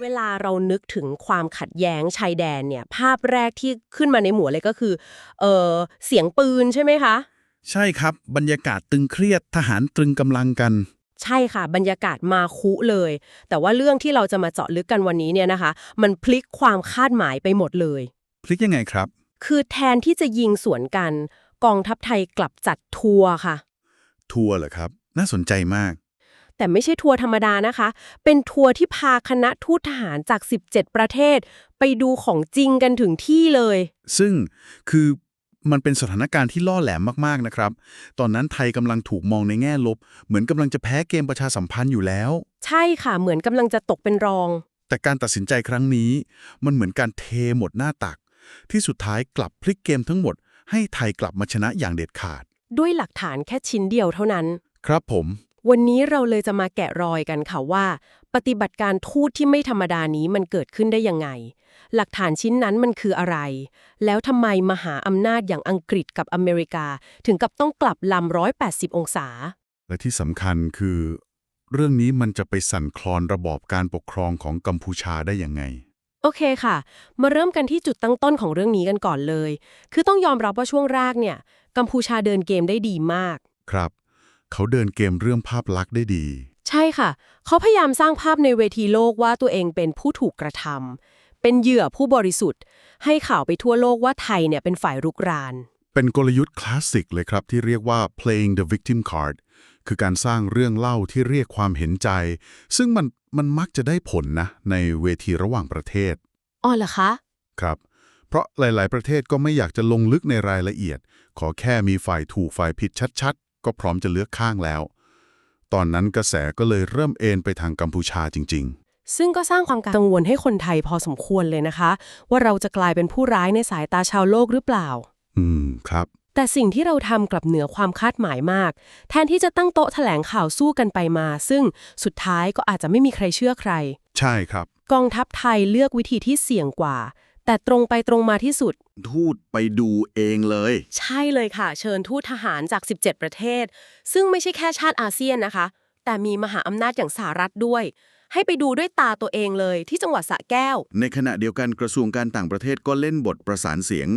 เวลาเรานึกถึงความขัดแย้งชายแดนเนี่ย ภาพแรกที่ขึ้นมาในหัวเลยก็คือเออเสียงปืนใช่ไหมคะ ใช่ครับบรรยากาศตึงเครียดทหารตรึงกำลังกัน ใช่ค่ะ บรรยากาศมาคุเลย แต่ว่าเรื่องที่เราจะมาเจาะลึกกันวันนี้เนี่ยนะคะ มันพลิกความคาดหมายไปหมดเลย พลิกยังไงครับ คือแทนที่จะยิงสวนกัน กองทัพไทยกลับจัดทัวร์ค่ะ ทัวร์เหรอครับ น่าสนใจมาก แต่ไม่ใช่ทัวร์ธรรมดานะคะ เป็นทัวร์ที่พาคณะทูตทหารจาก 17 ประเทศ ไปดูของจริงกันถึงที่เลย ซึ่งคือมันเป็นสถานการณ์ที่ล่อแหลมมากๆนะครับ ตอนนั้นไทยกำลังถูกมองในแง่ลบ เหมือนกำลังจะแพ้เกมประชาสัมพันธ์อยู่แล้ว ใช่ค่ะ เหมือนกำลังจะตกเป็นรอง แต่การตัดสินใจครั้งนี้ มันเหมือนการเทหมดหน้าตัก ที่สุดท้ายกลับพลิกเกมทั้งหมด ให้ไทยกลับมาชนะอย่างเด็ดขาด ด้วยหลักฐานแค่ชิ้นเดียวเท่านั้น ครับผม วันนี้เราเลยจะมาแกะรอยกันค่ะว่า ปฏิบัติการทูตที่ไม่ธรรมดานี้มันเกิดขึ้นได้ยังไง หลักฐานชิ้นนั้นมันคืออะไร แล้วทำไมมหาอำนาจอย่างอังกฤษกับอเมริกา ถึงกับต้องกลับลำ180 องศา และที่สำคัญคือ เรื่องนี้มันจะไปสั่นคลอนระบอบการปกครองของกัมพูชาได้ยังไงโอเคค่ะ มาเริ่มกันที่จุดตั้งต้นของเรื่องนี้กันก่อนเลย คือต้องยอมรับว่าช่วงแรกเนี่ย กัมพูชาเดินเกมได้ดีมาก ครับ เขาเดินเกมเรื่องภาพลักษณ์ได้ดี ใช่ค่ะ เขาพยายามสร้างภาพในเวทีโลกว่าตัวเองเป็นผู้ถูกกระทำเป็นเหยื่อผู้บริสุทธิ์ ให้ข่าวไปทั่วโลกว่าไทยเนี่ยเป็นฝ่ายรุกราน เป็นกลยุทธ์คลาสสิกเลยครับที่เรียกว่า playing the victim card คือการสร้างเรื่องเล่าที่เรียกความเห็นใจ ซึ่งมันมันมักจะได้ผลนะ ในเวทีระหว่างประเทศอ๋อเหรอคะครับ เพราะหลาย ๆ ประเทศก็ไม่อยากจะลงลึกในรายละเอียด ขอแค่มีฝ่ายถูกฝ่ายผิดชัดๆ ก็พร้อมจะเลือกข้างแล้ว ตอนนั้นกระแสก็เลยเริ่มเอนไปทางกัมพูชาจริงซึ่งก็สร้างความกังวลให้คนไทยพอสมควรเลยนะคะ ว่าเราจะกลายเป็นผู้ร้ายในสายตาชาวโลกหรือเปล่าๆอืมครับ แต่สิ่งที่เราทำกลับเหนือความคาดหมายมาก แทนที่จะตั้งโต๊ะแถลงข่าวสู้กันไปมา ซึ่งสุดท้ายก็อาจจะไม่มีใครเชื่อใคร ใช่ครับ กองทัพไทยเลือกวิธีที่เสี่ยงกว่า แต่ตรงไปตรงมาที่สุด ทูตไปดูเองเลย ใช่เลยค่ะ เชิญทูตทหารจาก 17 ประเทศ ซึ่งไม่ใช่แค่ชาติอาเซียนนะคะ แต่มีมหาอำนาจอย่างสหรัฐด้วย ให้ไปดูด้วยตาตัวเองเลยที่จังหวัดสระแก้ว ในขณะเดียวกันกระทรวงการต่างประเทศก็เล่นบทประสานเสียง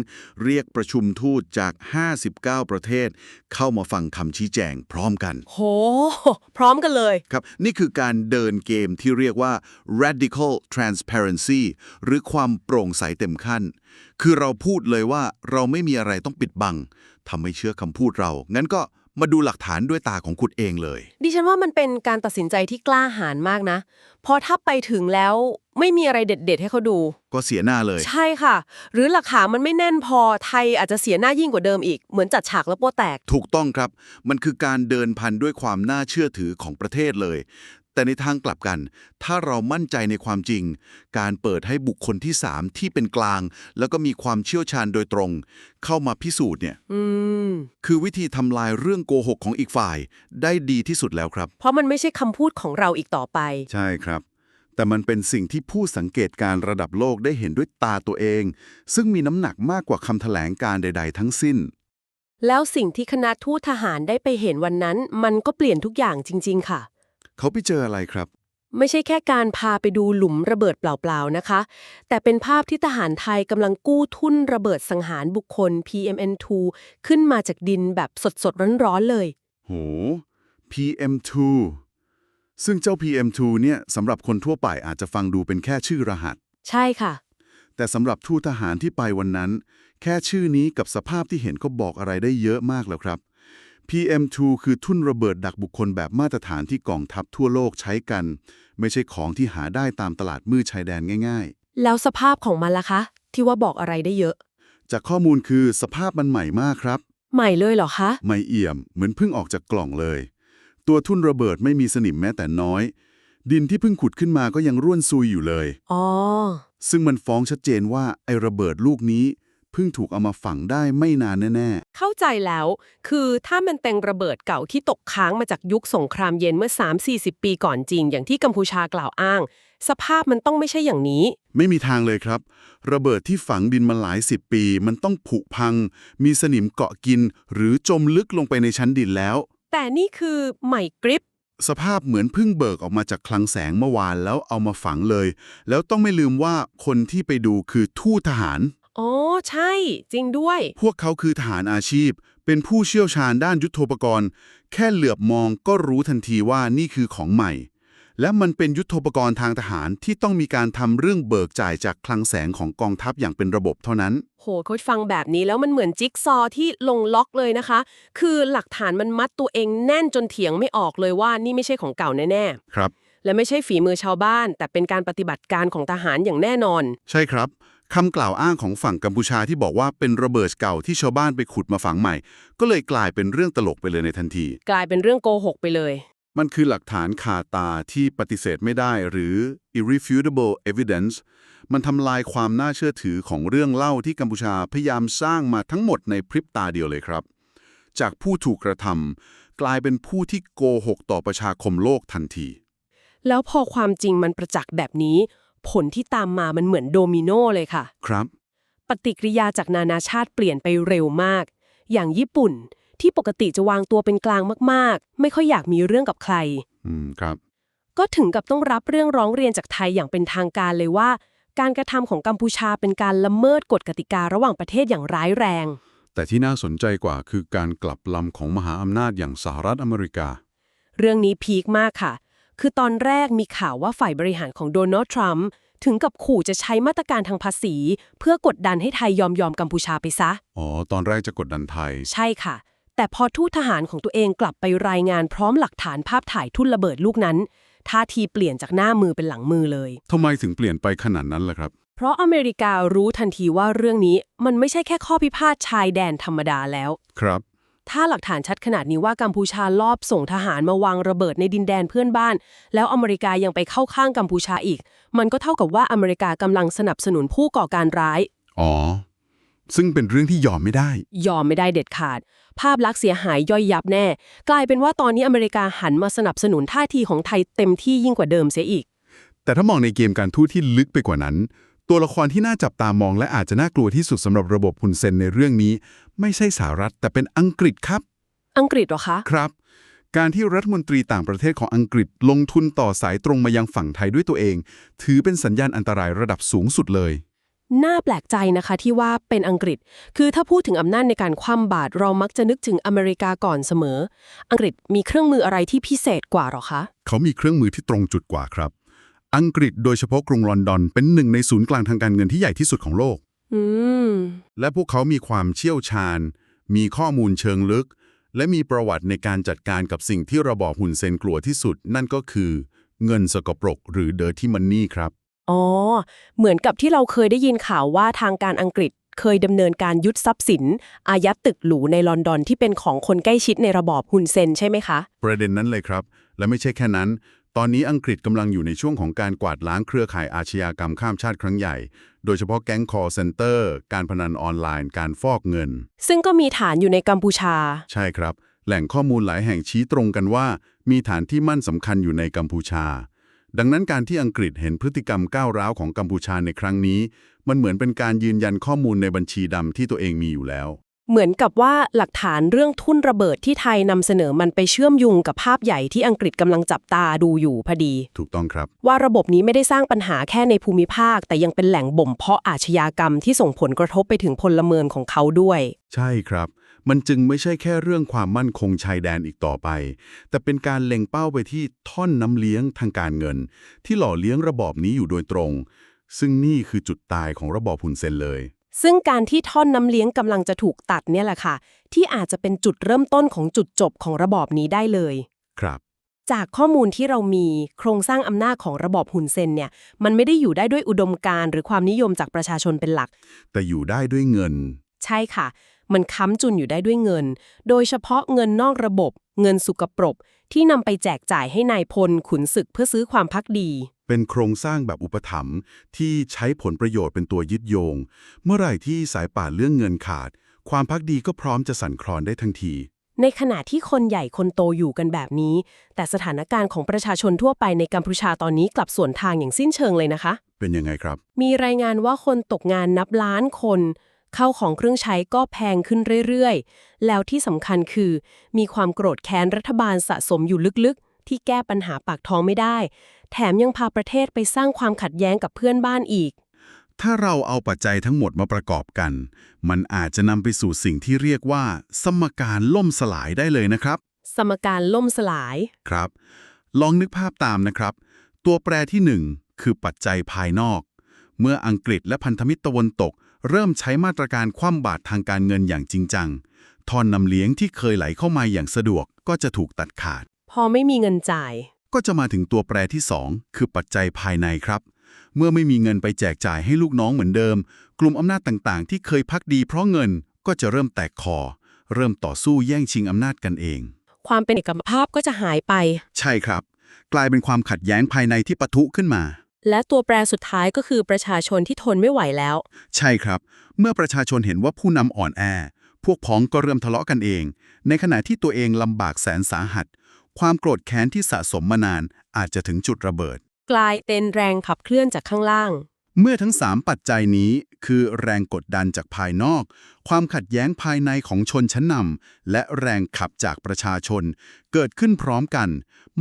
เรียกประชุมทูตจาก 59 ประเทศ เข้ามาฟังคำชี้แจงพร้อมกัน โห พร้อมกันเลย ครับ นี่คือการเดินเกมที่เรียกว่า radical transparency หรือความโปร่งใสเต็มขั้น คือเราพูดเลยว่าเราไม่มีอะไรต้องปิดบังทำไม่เชื่อคำพูดเรา งั้นก็ มาดูหลักฐานด้วยตาของคุณเองเลย ดิฉันว่ามันเป็นการตัดสินใจที่กล้าหาญมากนะ เพราะถ้าไปถึงแล้วไม่มีอะไรเด็ด ๆ ให้เขาดู ก็เสียหน้าเลย ใช่ค่ะ หรือหลักฐานมันไม่แน่นพอไทยอาจจะเสียหน้ายิ่งกว่าเดิมอีก เหมือนจัดฉากแล้วโป้แตก ถูกต้องครับ มันคือการเดินพันด้วยความน่าเชื่อถือของประเทศเลย แต่ในทางกลับกัน ถ้าเรามั่นใจในความจริง การเปิดให้บุคคลที่ 3 ที่เป็นกลาง แล้วก็มีความเชี่ยวชาญโดยตรง เข้ามาพิสูจน์เนี่ยอืมคือวิธีทำลายเรื่องโกหกของอีกฝ่าย ได้ดีที่สุดแล้วครับ เพราะมันไม่ใช่คำพูดของเราอีกต่อไป ใช่ครับ แต่มันเป็นสิ่งที่ผู้สังเกตการระดับโลกได้เห็นด้วยตาตัวเอง ซึ่งมีน้ำหนักมากกว่าคำแถลงการใด ๆ ทั้งสิ้นแล้วสิ่งที่คณะทูตทหารได้ไปเห็นวันนั้น มันก็เปลี่ยนทุกอย่างจริง ๆ ค่ะ เขาไปเจออะไรครับ ไม่ใช่แค่การพาไปดูหลุมระเบิดเปล่าๆนะคะ แต่เป็นภาพที่ทหารไทยกำลังกู้ทุนระเบิดสังหารบุคคล PMN2 ขึ้นมาจากดินแบบสดๆร้อนๆเลย โห PM2 ซึ่งเจ้า PM2 เนี่ยสำหรับคนทั่วไปอาจจะฟังดูเป็นแค่ชื่อรหัส ใช่ค่ะ แต่สำหรับทูตทหารที่ไปวันนั้น แค่ชื่อนี้กับสภาพที่เห็นก็บอกอะไรได้เยอะมากแล้วครับ PM2 คือทุ่นระเบิดดักบุคคลแบบมาตรฐานที่กองทัพทั่วโลกใช้กัน ไม่ใช่ของที่หาได้ตามตลาดมืดชายแดนง่ายแล้วสภาพของมันล่ะคะ ที่ว่าบอกอะไรได้เยอะๆจากข้อมูลคือสภาพมันใหม่มากครับ ใหม่เลยเหรอคะไม่เอี่ยม เหมือนเพิ่งออกจากกล่องเลย ตัวทุ่นระเบิดไม่มีสนิมแม้แต่น้อย ดินที่เพิ่งขุดขึ้นมาก็ยังร่วนซุยอยู่เลยอ๋อซึ่งมันฟ้องชัดเจนว่าไอ้ระเบิดลูกนี้ เพิ่งถูกเอามาฝังได้ไม่นานแน่เข้าใจแล้ว คือถ้ามันเป็นระเบิดเก่าที่ตกค้างมาจากยุคสงครามเย็นเมื่อ 3-40 ปีก่อนจริง อย่างที่กัมพูชากล่าวอ้าง สภาพมันต้องไม่ใช่อย่างนี้ๆไม่มีทางเลยครับ ระเบิดที่ฝังดินมาหลายสิบปี มันต้องผุพัง มีสนิมเกาะกิน หรือจมลึกลงไปในชั้นดินแล้ว แต่นี่คือใหม่กริปสภาพเหมือนเพิ่งเบิกออกมาจากคลังแสงเมื่อวานแล้วเอามาฝังเลย แล้วต้องไม่ลืมว่าคนที่ไปดูคือทูตทหาร อ๋อใช่ จริงด้วย พวกเขาคือทหารอาชีพ เป็นผู้เชี่ยวชาญด้านยุทโธปกรณ์ แค่เหลือบมองก็รู้ทันทีว่านี่คือของใหม่ และมันเป็นยุทโธปกรณ์ทางทหารที่ต้องมีการทำเรื่องเบิกจ่ายจากคลังแสงของกองทัพอย่างเป็นระบบเท่านั้น โหโค้ชฟังแบบนี้แล้วมันเหมือนจิ๊กซอว์ที่ลงล็อกเลยนะคะ คือหลักฐานมันมัดตัวเองแน่นจนเถียงไม่ออกเลยว่านี่ไม่ใช่ของเก่าแน่ครับๆและไม่ใช่ฝีมือชาวบ้าน แต่เป็นการปฏิบัติการของทหารอย่างแน่นอน ใช่ครับ คำกล่าวอ้างของฝั่งกัมพูชาที่บอกว่าเป็นระเบิดเก่าที่ชาวบ้านไปขุดมาฝังใหม่ ก็เลยกลายเป็นเรื่องตลกไปเลยในทันที กลายเป็นเรื่องโกหกไปเลย มันคือหลักฐานคาตาที่ปฏิเสธไม่ได้หรือ irrefutable evidence มันทำลายความน่าเชื่อถือของเรื่องเล่าที่กัมพูชาพยายามสร้างมาทั้งหมดในพริบตาเดียวเลยครับ จากผู้ถูกกระทำกลายเป็นผู้ที่โกหกต่อประชาคมโลกทันที แล้วพอความจริงมันประจักษ์แบบนี้ ผลที่ตามมามันเหมือนโดมิโนเลยค่ะ ครับ ปฏิกิริยาจากนานาชาติเปลี่ยนไปเร็วมาก อย่างญี่ปุ่นที่ปกติจะวางตัวเป็นกลางมากๆ ไม่ค่อยอยากมีเรื่องกับใคร อืม ครับ ก็ถึงกับต้องรับเรื่องร้องเรียนจากไทยอย่างเป็นทางการเลยว่า การกระทำของกัมพูชาเป็นการละเมิดกฎกติการะหว่างประเทศอย่างร้ายแรง แต่ที่น่าสนใจกว่าคือการกลับลำของมหาอำนาจอย่างสหรัฐอเมริกา เรื่องนี้พีคมากค่ะ คือตอนแรกมีข่าวว่าฝ่ายบริหารของโดนัลด์ทรัมป์ถึงกับขู่จะใช้มาตรการทางภาษี เพื่อกดดันให้ไทยยอมยอมกัมพูชาไปซะ อ๋อ ตอนแรกจะกดดันไทย ใช่ค่ะ แต่พอทูตทหารของตัวเองกลับไปรายงานพร้อมหลักฐานภาพถ่ายทุ่นระเบิดลูกนั้น ท่าทีเปลี่ยนจากหน้ามือเป็นหลังมือเลยทำไมถึงเปลี่ยนไปขนาดนั้นล่ะครับ เพราะอเมริการู้ทันทีว่าเรื่องนี้มันไม่ใช่แค่ข้อพิพาทชายแดนธรรมดาแล้ว ครับ ถ้าหลักฐานชัดขนาดนี้ว่ากัมพูชาลอบส่งทหารมาวางระเบิดในดินแดนเพื่อนบ้าน แล้วอเมริกายังไปเข้าข้างกัมพูชาอีก มันก็เท่ากับว่าอเมริกากำลังสนับสนุนผู้ก่อการร้าย อ๋อ ซึ่งเป็นเรื่องที่ยอมไม่ได้ ยอมไม่ได้เด็ดขาด ภาพลักษณ์เสียหายย่อยยับแน่ กลายเป็นว่าตอนนี้อเมริกาหันมาสนับสนุนท่าทีของไทยเต็มที่ยิ่งกว่าเดิมเสียอีก แต่ถ้ามองในเกมการทูตที่ลึกไปกว่านั้น ตัวละครที่น่าจับตามองและอาจจะน่ากลัวที่สุดสำหรับระบบฮุนเซนในเรื่องนี้ ไม่ใช่สหรัฐแต่เป็นอังกฤษครับ อังกฤษเหรอคะครับ การที่รัฐมนตรีต่างประเทศของอังกฤษลงทุนต่อสายตรงมายังฝั่งไทยด้วยตัวเอง ถือเป็นสัญญาณอันตรายระดับสูงสุดเลยน่าแปลกใจนะคะที่ว่าเป็นอังกฤษ คือถ้าพูดถึงอำนาจในการคว่ำบาตรเรามักจะนึกถึงอเมริกาก่อนเสมอ อังกฤษมีเครื่องมืออะไรที่พิเศษกว่าหรอคะ เขามีเครื่องมือที่ตรงจุดกว่าครับ อังกฤษโดยเฉพาะกรุงลอนดอน เป็นหนึ่งในศูนย์กลางทางการเงินที่ใหญ่ที่สุดของโลกอืมและพวกเขามีความเชี่ยวชาญ มีข้อมูลเชิงลึก และมีประวัติในการจัดการกับสิ่งที่ระบอบหุ่นเซนกลัวที่สุด นั่นก็คือ เงินสกปรก หรือ dirty money ครับ อ๋อ เหมือนกับที่เราเคยได้ยินข่าวว่าทางการอังกฤษเคยดำเนินการยึดทรัพย์สิน อายัดตึกหรูในลอนดอนที่เป็นของคนใกล้ชิดในระบอบฮุนเซนใช่ไหมคะ ประเด็นนั้นเลยครับ และไม่ใช่แค่นั้น ตอนนี้อังกฤษกำลังอยู่ในช่วงของการกวาดล้างเครือข่ายอาชญากรรมข้ามชาติครั้งใหญ่ โดยเฉพาะแก๊งคอร์เซนเตอร์ การพนันออนไลน์ การฟอกเงิน ซึ่งก็มีฐานอยู่ในกัมพูชา ใช่ครับ แหล่งข้อมูลหลายแห่งชี้ตรงกันว่า มีฐานที่มั่นสำคัญอยู่ในกัมพูชา ดังนั้นการที่อังกฤษเห็นพฤติกรรมก้าวร้าวของกัมพูชาในครั้งนี้ มันเหมือนเป็นการยืนยันข้อมูลในบัญชีดำที่ตัวเองมีอยู่แล้ว เหมือนกับว่าหลักฐานเรื่องทุ่นระเบิดที่ไทยนำเสนอมันไปเชื่อมโยงกับภาพใหญ่ที่อังกฤษกำลังจับตาดูอยู่พอดี ถูกต้องครับ ว่าระบบนี้ไม่ได้สร้างปัญหาแค่ในภูมิภาค แต่ยังเป็นแหล่งบ่มเพาะอาชญากรรมที่ส่งผลกระทบไปถึงพลเมืองของเขาด้วย ใช่ครับ มันจึงไม่ใช่แค่เรื่องความมั่นคงชายแดนอีกต่อไป แต่เป็นการเล็งเป้าไปที่ท่อนน้ำเลี้ยงทางการเงิน ที่หล่อเลี้ยงระบอบนี้อยู่โดยตรง ซึ่งนี่คือจุดตายของระบอบฮุนเซนเลย ซึ่งการที่ท่อนน้ำเลี้ยงกำลังจะถูกตัดเนี่ยแหละค่ะ ที่อาจจะเป็นจุดเริ่มต้นของจุดจบของระบอบนี้ได้เลย ครับ จากข้อมูลที่เรามีโครงสร้างอำนาจของระบอบฮุนเซนเนี่ย มันไม่ได้อยู่ได้ด้วยอุดมการณ์หรือความนิยมจากประชาชนเป็นหลัก แต่อยู่ได้ด้วยเงิน ใช่ค่ะ มันค้ำจุนอยู่ได้ด้วยเงิน โดยเฉพาะเงินนอกระบบ เงินสุกปรกที่นำไปแจกจ่ายให้นายพลขุนศึกเพื่อซื้อความพักดี เป็นโครงสร้างแบบอุปถัมภ์ที่ใช้ผลประโยชน์เป็นตัวยึดโยง เมื่อไหร่ที่สายป่านเรื่องเงินขาด ความพักดีก็พร้อมจะสั่นคลอนได้ทันทีในขณะที่คนใหญ่คนโตอยู่กันแบบนี้ แต่สถานการณ์ของประชาชนทั่วไปในกัมพูชาตอนนี้กลับสวนทางอย่างสิ้นเชิงเลยนะคะ เป็นยังไงครับ มีรายงานว่าคนตกงานนับล้านคนเข้าของเครื่องใช้ก็แพงขึ้นเรื่อยๆ แล้วที่สำคัญคือ มีความโกรธแค้นรัฐบาลสะสมอยู่ลึกๆ ที่แก้ปัญหาปากท้องไม่ได้ แถมยังพาประเทศไปสร้างความขัดแย้งกับเพื่อนบ้านอีก ถ้าเราเอาปัจจัยทั้งหมดมาประกอบกัน มันอาจจะนำไปสู่สิ่งที่เรียกว่า สมการล่มสลายได้เลยนะครับ สมการล่มสลาย ครับ ลองนึกภาพตามนะครับ ตัวแปรที่หนึ่งคือปัจจัยภายนอก เมื่ออังกฤษและพันธมิตรตะวันตก เริ่มใช้มาตรการคว่ำบาตรทางการเงินอย่างจริงจังทอนนำเลี้ยงที่เคยไหลเข้ามาอย่างสะดวกก็จะถูกตัดขาด พอไม่มีเงินจ่าย ก็จะมาถึงตัวแปรที่ 2 คือปัจจัยภายในครับ เมื่อไม่มีเงินไปแจกจ่ายให้ลูกน้องเหมือนเดิม กลุ่มอำนาจต่างๆ ที่เคยพักดีเพราะเงินก็จะเริ่มแตกคอ เริ่มต่อสู้แย่งชิงอำนาจกันเอง ความเป็นเอกภาพก็จะหายไป ใช่ครับ กลายเป็นความขัดแย้งภายในที่ปะทุขึ้นมา และตัวแปรสุดท้ายก็คือประชาชนที่ทนไม่ไหวแล้ว ใช่ครับ เมื่อประชาชนเห็นว่าผู้นำอ่อนแอ พวกพ้องก็เริ่มทะเลาะกันเอง ในขณะที่ตัวเองลำบากแสนสาหัส ความโกรธแค้นที่สะสมมานาน อาจจะถึงจุดระเบิด กลายเป็นแรงขับเคลื่อนจากข้างล่าง เมื่อทั้ง 3 ปัจจัยนี้ คือแรงกดดันจากภายนอก ความขัดแย้งภายในของชนชั้นนำและแรงขับจากประชาชน เกิดขึ้นพร้อมกัน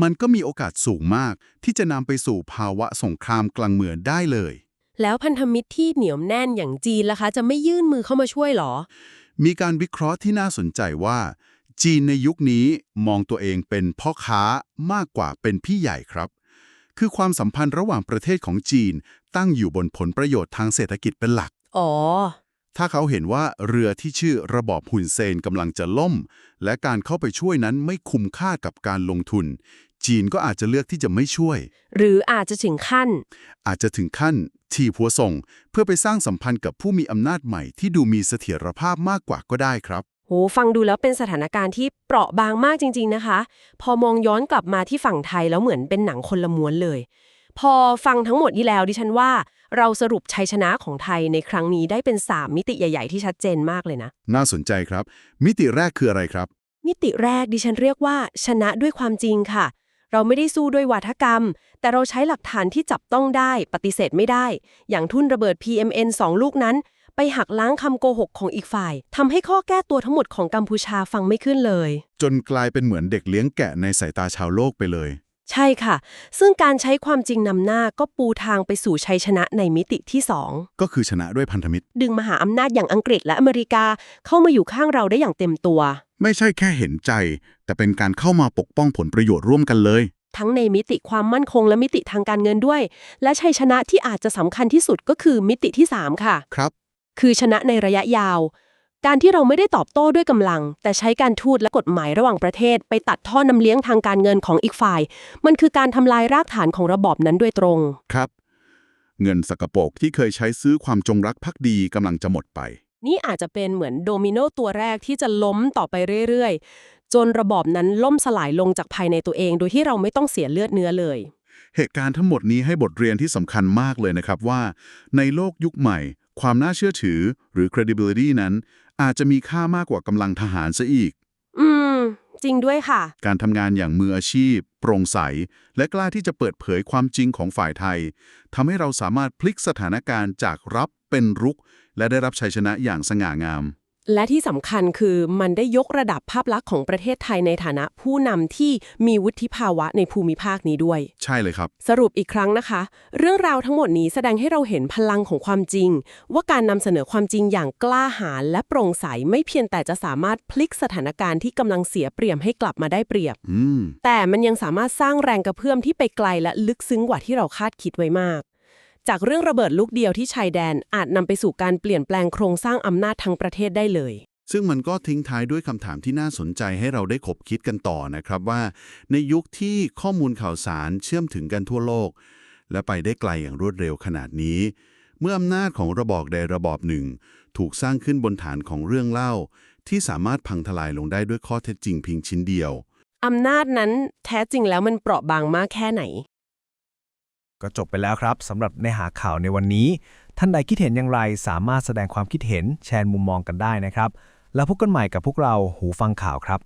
มันก็มีโอกาสสูงมาก ที่จะนำไปสู่ภาวะสงครามกลางเมืองได้เลย แล้วพันธมิตรที่เหนียวแน่นอย่างจีนล่ะคะ จะไม่ยื่นมือเข้ามาช่วยหรอ มีการวิเคราะห์ที่น่าสนใจว่า จีนในยุคนี้มองตัวเองเป็นพ่อค้ามากกว่าเป็นพี่ใหญ่ครับ คือความสัมพันธ์ระหว่างประเทศของจีน ตั้งอยู่บนผลประโยชน์ทางเศรษฐกิจเป็นหลัก อ๋อ ถ้าเขาเห็นว่าเรือที่ชื่อระบอบหุนเซนกำลังจะล่ม และการเข้าไปช่วยนั้นไม่คุ้มค่ากับการลงทุน จีนก็อาจจะเลือกที่จะไม่ช่วย หรืออาจจะถึงขั้น อาจจะถึงขั้นทีพัวส่ง เพื่อไปสร้างสัมพันธ์กับผู้มีอำนาจใหม่ที่ดูมีเสถียรภาพมากกว่าก็ได้ครับโหฟังดูแล้วเป็นสถานการณ์ที่เปราะบางมากจริง ๆนะคะ พอมองย้อนกลับมาที่ฝั่งไทยแล้วเหมือนเป็นหนังคนละม้วนเลย พอฟังทั้งหมดนี้แล้วดิฉันว่า เราสรุปชัยชนะของไทยในครั้งนี้ได้เป็น 3 มิติใหญ่ ๆ ที่ชัดเจนมากเลยนะ น่าสนใจครับ มิติแรกคืออะไรครับ มิติแรกดิฉันเรียกว่า ชนะด้วยความจริงค่ะ เราไม่ได้สู้ด้วยวาทกรรม แต่เราใช้หลักฐานที่จับต้องได้ ปฏิเสธไม่ได้ อย่างทุ่นระเบิด PMN 2 ลูกนั้น ไปหักล้างคำโกหกของอีกฝ่ายทำให้ข้อแก้ตัวทั้งหมดของกัมพูชาฟังไม่ขึ้นเลย จนกลายเป็นเหมือนเด็กเลี้ยงแกะในสายตาชาวโลกไปเลย ใช่ค่ะ ซึ่งการใช้ความจริงนำหน้าก็ปูทางไปสู่ชัยชนะในมิติที่ก็คือชนะด้วยพันธมิตร2ดึงมหาอำนาจอย่างอังกฤษและอเมริกาเข้ามาอยู่ข้างเราได้อย่างเต็มตัว ไม่ใช่แค่เห็นใจ แต่เป็นการเข้ามาปกป้องผลประโยชน์ร่วมกันเลยทั้งในมิติความมั่นคงและมิติทางการเงินด้วย และชัยชนะที่อาจจะสำคัญที่สุดก็คือมิติที่ 3 ค่ะ ครับ คือชนะในระยะยาว การที่เราไม่ได้ตอบโต้ด้วยกำลัง แต่ใช้การทูตและกฎหมายระหว่างประเทศ ไปตัดท่อนำเลี้ยงทางการเงินของอีกฝ่าย มันคือการทำลายรากฐานของระบอบนั้นโดยตรง ครับ เงินสกปรกที่เคยใช้ซื้อความจงรักภักดีกำลังจะหมดไป นี่อาจจะเป็นเหมือนโดมิโนตัวแรกที่จะล้มต่อไปเรื่อยๆ จนระบอบนั้นล่มสลายลงจากภายในตัวเอง โดยที่เราไม่ต้องเสียเลือดเนื้อเลยเหตุการณ์ทั้งหมดนี้ให้บทเรียนที่สำคัญมากเลยนะครับว่า ในโลกยุคใหม่ ความน่าเชื่อถือหรือ credibility นั้น อาจจะมีค่ามากกว่ากำลังทหารซะอีก อืม จริงด้วยค่ะ การทำงานอย่างมืออาชีพ โปร่งใส และกล้าที่จะเปิดเผยความจริงของฝ่ายไทยทำให้เราสามารถพลิกสถานการณ์จากรับเป็นรุก และได้รับชัยชนะอย่างสง่างาม และที่สำคัญคือมันได้ยกระดับภาพลักษณ์ของประเทศไทยในฐานะผู้นำที่มีวุฒิภาวะในภูมิภาคนี้ด้วย ใช่เลยครับ สรุปอีกครั้งนะคะ เรื่องราวทั้งหมดนี้แสดงให้เราเห็นพลังของความจริง ว่าการนำเสนอความจริงอย่างกล้าหาญและโปร่งใสไม่เพียงแต่จะสามารถพลิกสถานการณ์ที่กำลังเสียเปรียบให้กลับมาได้เปรียบอืมแต่มันยังสามารถสร้างแรงกระเพื่อมที่ไปไกลและลึกซึ้งกว่าที่เราคาดคิดไว้มาก จากเรื่องระเบิดลูกเดียวที่ชายแดนอาจนำไปสู่การเปลี่ยนแปลงโครงสร้างอำนาจทั้งประเทศได้เลย ซึ่งมันก็ทิ้งท้ายด้วยคำถามที่น่าสนใจให้เราได้ขบคิดกันต่อนะครับว่า ในยุคที่ข้อมูลข่าวสารเชื่อมถึงกันทั่วโลก และไปได้ไกลอย่างรวดเร็วขนาดนี้ เมื่ออำนาจของระบอบใดระบอบหนึ่ง ถูกสร้างขึ้นบนฐานของเรื่องเล่า ที่สามารถพังทลายลงได้ด้วยข้อเท็จจริงเพียงชิ้นเดียวอำนาจนั้นแท้จริงแล้วมันเปราะบางมากแค่ไหน ก็จบไปแล้วครับสำหรับในหาข่าวในวันนี้ ท่านใดคิดเห็นอย่างไรสามารถแสดงความคิดเห็นแชร์มุมมองกันได้นะครับ แล้วพบกันใหม่กับพวกเราหูฟังข่าวครับ